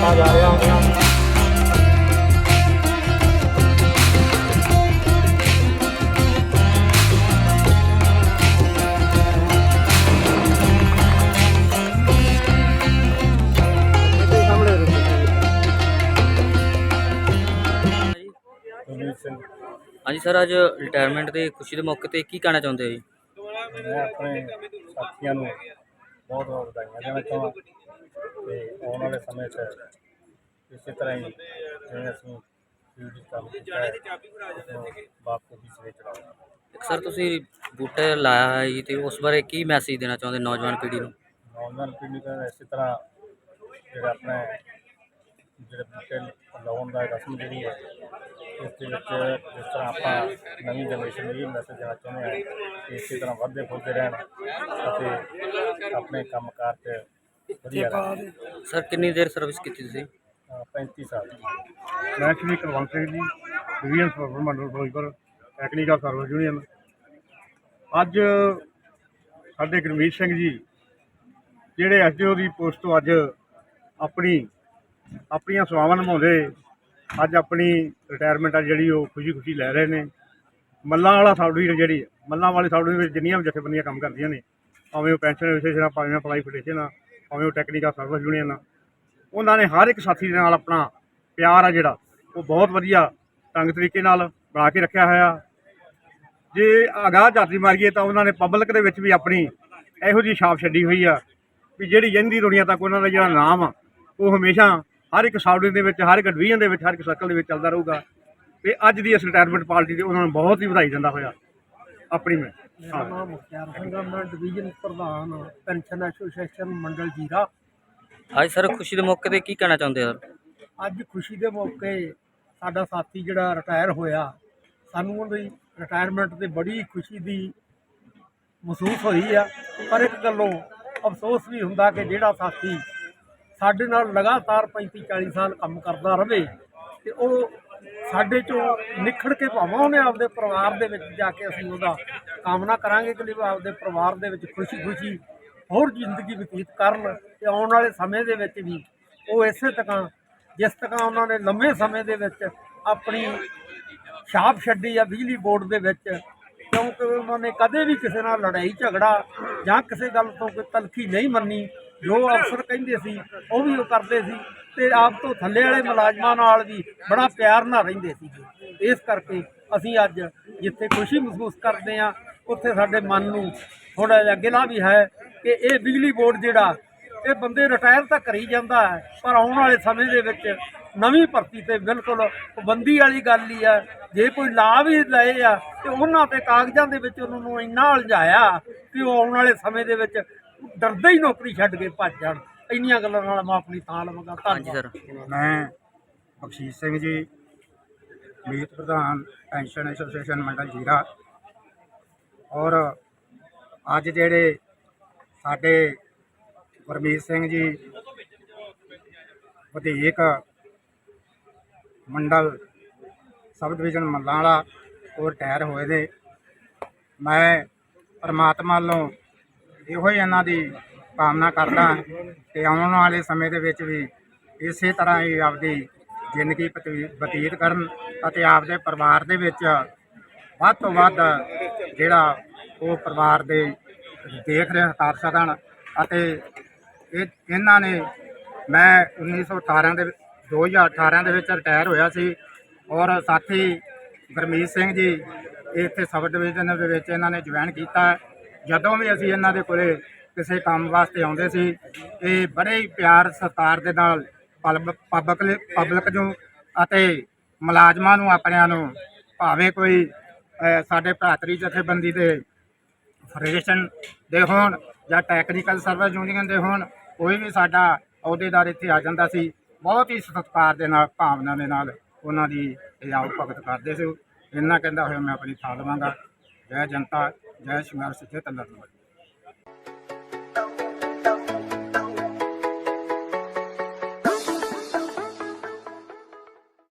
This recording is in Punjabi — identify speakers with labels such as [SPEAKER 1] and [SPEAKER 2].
[SPEAKER 1] ਕਰਦਾ
[SPEAKER 2] ਹਾਂਜੀ ਸਰ ਅੱਜ ਰਿਟਾਇਰਮੈਂਟ ਦੇ ਖੁਸ਼ੀ ਦੇ ਮੌਕੇ ਤੇ ਕੀ ਕਹਿਣਾ ਚਾਹੁੰਦੇ ਹੋ ਜੀ?
[SPEAKER 1] ਮੈਂ ਆਪਣੇ ਸਾਥੀਆਂ ਨੂੰ ਬਹੁਤ ਬਹੁਤ ਵਧਾਈਆਂ ਦੇਣਾ ਚਾਹਾਂਗਾ ਤੇ ਆਉਣ ਵਾਲੇ ਸਮੇਂ 'ਚ ਇਸੇ ਤਰ੍ਹਾਂ ਹੀ ਜਿਵੇਂ ਅਸੀਂ ਫੀਲਡ ਕੰਮ ਕੀਤਾ ਹੈ ਬਾਪੂ ਦੀ ਸਿਰੇ ਚੜਾਉਣਾ
[SPEAKER 2] ਇੱਕ ਸਰ ਤੁਸੀਂ ਬੂਟੇ ਲਾਇਆ ਹੈ ਜੀ ਤੇ ਉਸ ਬਾਰੇ ਕੀ ਮੈਸੇਜ ਦੇਣਾ ਚਾਹੁੰਦੇ ਨੌਜਵਾਨ ਪੀੜ੍ਹੀ ਨੂੰ?
[SPEAKER 1] ਨੌਜਵਾਨ ਪੀੜ੍ਹੀ ਦਾ ਇਸੇ ਤਰ੍ਹਾਂ ਜਿਹੜਾ ਆਪਣਾ ਜਿਹੜੇ ਬੂਟੇ ਲਾਉਣ ਦਾ ਰਸਮ ਜਿਹੜੀ ਹੈ ਇਸ ਦੇ ਵਿੱਚ ਜਿਸ ਤਰ੍ਹਾਂ ਆਪਾਂ ਨਵੀਂ ਜਨਰੇਸ਼ਨ ਨੂੰ ਇਹ ਮੈਸੇਜ ਦੇਣਾ ਚਾਹੁੰਦੇ ਹਾਂ ਕਿ ਇਸੇ ਤਰ੍ਹਾਂ ਵੱਧਦੇ ਫੁੱਲਦੇ ਰਹਿਣ ਅਤੇ ਆਪਣੇ ਕੰਮਕਾਰ 'ਚ ਵਧੀਆ
[SPEAKER 2] ਸਰ ਕਿੰਨੀ ਦੇਰ ਸਰਵਿਸ ਕੀਤੀ ਤੁਸੀਂ?
[SPEAKER 1] ਅ, 35 ਸਾਲ।
[SPEAKER 3] ਮੈਂ ਸ਼੍ਰੀ ਕੁਲਵੰਤ ਸਿੰਘ ਜੀ? ਡਿਵੀਜ਼ਨ ਸਰਵਰ ਮੰਡਲ ਫਿਰੋਜ਼ਪੁਰ ਟੈਕਨੀਕਲ ਸਰਵਿਸ ਯੂਨੀਅਨ ਅੱਜ ਸਾਡੇ ਗੁਰਮੀਤ ਸਿੰਘ ਜੀ ਜਿਹੜੇ ਐਸਡੀਓ ਦੀ ਪੋਸਟ ਤੋਂ ਅੱਜ ਆਪਣੀ ਆਪਣੀਆਂ ਸੇਵਾਵਾਂ ਨਿਭਾਉਂਦੇ ਅੱਜ ਆਪਣੀ ਰਿਟਾਇਰਮੈਂਟ ਆ ਜਿਹੜੀ ਉਹ ਖੁਸ਼ੀ ਖੁਸ਼ੀ ਲੈ ਰਹੇ ਨੇ। ਮੱਲਾਂ ਵਾਲਾ ਸਬ ਡਿਵੀਜ਼ਨ ਜਿਹੜੀ ਮੱਲਾਂ ਵਾਲੀ ਸਬ ਡਿਵੀਜ਼ਨ ਵਿੱਚ ਜਿੰਨੀਆਂ ਵੀ ਜਥੇਬੰਦੀਆਂ ਕੰਮ ਕਰਦੀਆਂ ਨੇ ਭਾਵੇਂ ਉਹ ਪੈਨਸ਼ਨ ਵਿਸ਼ੇਸ਼ ਆ ਭਾਵੇਂ ਅਪਲਾਈ ਫੈਡਰੇਸ਼ਨ ਆ ਭਾਵੇਂ ਟੈਕਨੀਕਲ ਸਰਵਿਸ ਯੂਨੀਅਨ ਆ, ਉਹਨਾਂ ਨੇ ਹਰ ਇੱਕ ਸਾਥੀ ਦੇ ਨਾਲ ਆਪਣਾ ਪਿਆਰ ਆ ਜਿਹੜਾ, ਉਹ ਬਹੁਤ ਵਧੀਆ ਢੰਗ ਤਰੀਕੇ ਨਾਲ ਬਣਾ ਕੇ ਰੱਖਿਆ ਹੋਇਆ। ਜੇ ਆਗਾਹ ਜਾਤੀ ਮਾਰੀਏ ਤਾਂ ਉਹਨਾਂ ਨੇ ਪਬਲਿਕ ਦੇ ਵਿੱਚ ਵੀ ਆਪਣੀ ਇਹੋ ਜਿਹੀ ਛਾਪ ਛੱਡੀ ਹੋਈ ਆ ਵੀ ਜਿਹੜੀ ਜੰਦੀ ਦੁਨੀਆ ਤੱਕ ਉਹਨਾਂ ਦਾ ਜਿਹੜਾ ਨਾਮ ਆ, ਉਹ ਹਮੇਸ਼ਾ ਹਰ ਇੱਕ ਸਾਊਡੀ ਦੇ ਵਿੱਚ, ਹਰ ਇੱਕ ਡਿਵੀਜ਼ਨ ਦੇ ਵਿੱਚ, ਹਰ ਇੱਕ ਸਰਕਲ ਦੇ ਵਿੱਚ ਚੱਲਦਾ ਰਹੂਗਾ। ਤੇ ਅੱਜ ਦੀ ਇਸ ਰਿਟਾਇਰਮੈਂਟ ਪਾਰਟੀ ਤੇ ਉਹਨਾਂ ਨੂੰ ਬਹੁਤ ਹੀ ਵਧਾਈ ਦਿੰਦਾ ਹੋਇਆ, ਆਪਣੀ ਮੈਂ।
[SPEAKER 4] ਮੇਰਾ ਨਾਮ ਮੁਖਤਿਆਰ ਸਿੰਘ ਆ ਮੈਂ ਡਿਵੀਜ਼ਨ ਪ੍ਰਧਾਨ ਪੈਨਸ਼ਨ ਐਸੋਸੀਏਸ਼ਨ ਮੰਡਲ ਜੀਰਾ।
[SPEAKER 2] ਅੱਜ ਸਰ ਖੁਸ਼ੀ ਦੇ ਮੌਕੇ ਤੇ ਕੀ ਕਹਿਣਾ ਚਾਹੁੰਦੇ ਹੋ? ਸਰ
[SPEAKER 4] ਅੱਜ ਖੁਸ਼ੀ ਦੇ ਮੌਕੇ ਸਾਡਾ ਸਾਥੀ ਜਿਹੜਾ ਰਿਟਾਇਰ ਹੋਇਆ ਸਾਨੂੰ ਉਹਦੀ ਰਿਟਾਇਰਮੈਂਟ ਤੇ ਬੜੀ ਖੁਸ਼ੀ ਦੀ ਮਹਿਸੂਸ ਹੋਈ ਆ। ਪਰ ਇੱਕ ਗੱਲੋਂ ਅਫਸੋਸ ਵੀ ਹੁੰਦਾ ਕਿ ਜਿਹੜਾ ਸਾਥੀ ਸਾਡੇ ਨਾਲ ਲਗਾਤਾਰ 35 40 ਸਾਲ ਕੰਮ ਕਰਦਾ ਰਵੇ ਤੇ ਉਹ ਸਾਡੇ ਚੋਂ ਨਿਖੜ ਕੇ ਭਾਵਾਂ ਉਹਨੇ ਆਪਦੇ ਪਰਿਵਾਰ ਦੇ ਵਿੱਚ ਜਾ ਕੇ ਅਸੀਂ ਉਹਦਾ ਕਾਮਨਾ ਕਰਾਂਗੇ ਕਿ ਉਹ ਆਪਦੇ ਪਰਿਵਾਰ ਦੇ ਵਿੱਚ ਖੁਸ਼ੀ-ਖੁਸ਼ੀ ਹੋਰ ਜ਼ਿੰਦਗੀ ਬਤੀਤ ਕਰਨ ਤੇ ਆਉਣ ਵਾਲੇ ਸਮੇਂ ਦੇ ਵਿੱਚ ਵੀ ਉਹ ਇਸੇ ਤਰ੍ਹਾਂ ਜਿਸ ਤਰ੍ਹਾਂ ਉਹਨਾਂ ਨੇ ਲੰਮੇ ਸਮੇਂ ਦੇ ਵਿੱਚ ਆਪਣੀ ਛਾਪ ਛੱਡੀ ਆ ਬਿਜਲੀ ਬੋਰਡ ਦੇ ਵਿੱਚ, ਕਿਉਂਕਿ ਉਹਨਾਂ ਨੇ ਕਦੇ ਵੀ ਕਿਸੇ ਨਾਲ ਲੜਾਈ, ਝਗੜਾ ਜਾਂ ਕਿਸੇ ਗੱਲ ਤੋਂ ਕੋਈ ਤਲਖੀ ਨਹੀਂ ਮੰਨੀ, ਜੋ ਅਫਸਰ ਕਹਿੰਦੇ ਸੀ, ਉਹ ਵੀ ਉਹ ਕਰਦੇ ਸੀ। ਤੇ ਆਪ ਤੋਂ ਥੱਲੇ ਵਾਲੇ ਮੁਲਾਜ਼ਮਾਂ ਨਾਲ ਵੀ ਬੜਾ ਪਿਆਰ ਨਾਲ ਰਹਿੰਦੇ ਸੀਗੇ। ਇਸ ਕਰਕੇ ਅਸੀਂ ਅੱਜ ਜਿੱਥੇ ਖੁਸ਼ੀ ਮਹਿਸੂਸ ਕਰਦੇ ਆ ਉੱਥੇ ਸਾਡੇ ਮਨ ਨੂੰ ਥੋੜਾ ਜਿਹਾ ਗਿਲਾ ਵੀ ਹੈ ਕਿ ਇਹ ਬਿਜਲੀ ਬੋਰਡ ਜਿਹੜਾ, ਇਹ ਬੰਦੇ ਰਿਟਾਇਰ ਤਾਂ ਕਰੀ ਜਾਂਦਾ ਹੈ, ਪਰ ਆਉਣ ਵਾਲੇ ਸਮੇਂ ਦੇ ਵਿੱਚ ਨਵੀਂ ਭਰਤੀ ਤੇ ਬਿਲਕੁਲ ਪਾਬੰਦੀ ਵਾਲੀ ਗੱਲ ਹੀ ਆ ਜੇ ਕੋਈ ਲਾ ਵੀ ਲਏ ਆ, ਤੇ ਉਹਨਾਂ ਤੇ ਕਾਗਜ਼ਾਂ ਦੇ ਵਿੱਚ ਉਹਨਾਂ ਨੂੰ ਇੰਨਾ ਉਲਝਾਇਆ ਕਿ ਉਹ ਆਉਣ ਵਾਲੇ ਸਮੇਂ ਦੇ ਵਿੱਚ ਡਰਦੇ ਹੀ ਨੌਕਰੀ ਛੱਡ ਕੇ ਭੱਜ ਜਾਣ। ਇੰਨੀਆਂ ਗੱਲਾਂ ਨਾਲ ਮੈਂ ਆਪਣੀ ਥਾਂ ਲਵਾਂਗਾ
[SPEAKER 2] ਹਾਂਜੀ ਸਰ
[SPEAKER 3] ਮੈਂ ਬਖਸ਼ੀਸ਼ ਸਿੰਘ ਜੀ ਮੀਤ ਪ੍ਰਧਾਨ ਪੈਨਸ਼ਨ ਐਸੋਸੀਏਸ਼ਨ ਮੰਡਲ ਜੀਰਾ। ਔਰ ਅੱਜ ਜਿਹੜੇ ਸਾਡੇ ਗੁਰਮੀਤ ਸਿੰਘ ਜੀ ਵਧੇਕ ਮੰਡਲ ਸਬ ਡਿਵੀਜ਼ਨ ਮੱਲਾਂ ਵਾਲਾ ਉਹ ਰਿਟਾਇਰ ਹੋਏ ਨੇ। ਮੈਂ ਪਰਮਾਤਮਾ ਵੱਲੋਂ ਇਹੋ ਹੀ ਇਹਨਾਂ ਦੀ ਕਾਮਨਾ ਕਰਦਾ ਕਿ ਆਉਣ ਵਾਲੇ ਸਮੇਂ ਦੇ ਵਿੱਚ ਵੀ ਇਸੇ ਤਰ੍ਹਾਂ ਹੀ ਆਪਦੀ ਜ਼ਿੰਦਗੀ ਬਤੀ- ਬਤੀਤ ਕਰਨ ਅਤੇ ਆਪਦੇ ਪਰਿਵਾਰ ਦੇ ਵਿੱਚ ਵੱਧ ਤੋਂ ਵੱਧ ਜਿਹੜਾ ਉਹ ਪਰਿਵਾਰ ਦੇ ਦੇਖ ਰੇਖ ਕਰ ਸਕਣ ਅਤੇ ਇਹ ਇਹਨਾਂ ਨੇ ਮੈਂ 1918 ਦੇ 2018 ਦੇ ਵਿੱਚ ਰਿਟਾਇਰ ਹੋਇਆ ਸੀ ਔਰ ਸਾਥੀ ਗੁਰਮੀਤ ਸਿੰਘ ਜੀ ਇੱਥੇ ਸਬ ਡਿਵੀਜ਼ਨ ਦੇ ਵਿੱਚ ਇਹਨਾਂ ਨੇ ਜੁਆਇਨ ਕੀਤਾ। ਜਦੋਂ ਵੀ ਅਸੀਂ ਇਹਨਾਂ ਦੇ ਕੋਲੇ ਕਿਸੇ ਕੰਮ ਵਾਸਤੇ ਆਉਂਦੇ ਸੀ। ਇਹ ਬੜੇ ਹੀ ਪਿਆਰ ਸਤਿਕਾਰ ਦੇ ਨਾਲ ਪਬਲਿਕ ਪਬਲਿਕ ਨੂੰ ਅਤੇ ਮੁਲਾਜ਼ਮਾਂ ਨੂੰ ਆਪਣਿਆਂ ਨੂੰ, ਭਾਵੇਂ ਕੋਈ ਸਾਡੇ ਭਰਾਤਰੀ ਜਥੇਬੰਦੀ ਦੇ ਫੈਡਰੇਸ਼ਨ ਦੇ ਹੋਣ ਜਾਂ ਟੈਕਨੀਕਲ ਸਰਵਿਸ ਯੂਨੀਅਨ ਦੇ ਹੋਣ, ਕੋਈ ਵੀ ਸਾਡਾ ਅਹੁਦੇਦਾਰ ਇੱਥੇ ਆ ਜਾਂਦਾ ਸੀ, ਬਹੁਤ ਹੀ ਸਤਿਕਾਰ ਦੇ ਨਾਲ, ਭਾਵਨਾ ਦੇ ਨਾਲ ਉਹਨਾਂ ਦੀ ਇਹ ਆਓ ਭਗਤ ਕਰਦੇ ਸੀ। ਇੰਨਾ ਕਹਿੰਦਾ ਹੋਇਆ ਮੈਂ ਆਪਣੀ ਥਾਂ ਲਵਾਂਗਾ। ਜੈ ਜਨਤਾ, ਜੈ ਸੰਘਰਸ਼ ਤੇ ਤੰਦਰ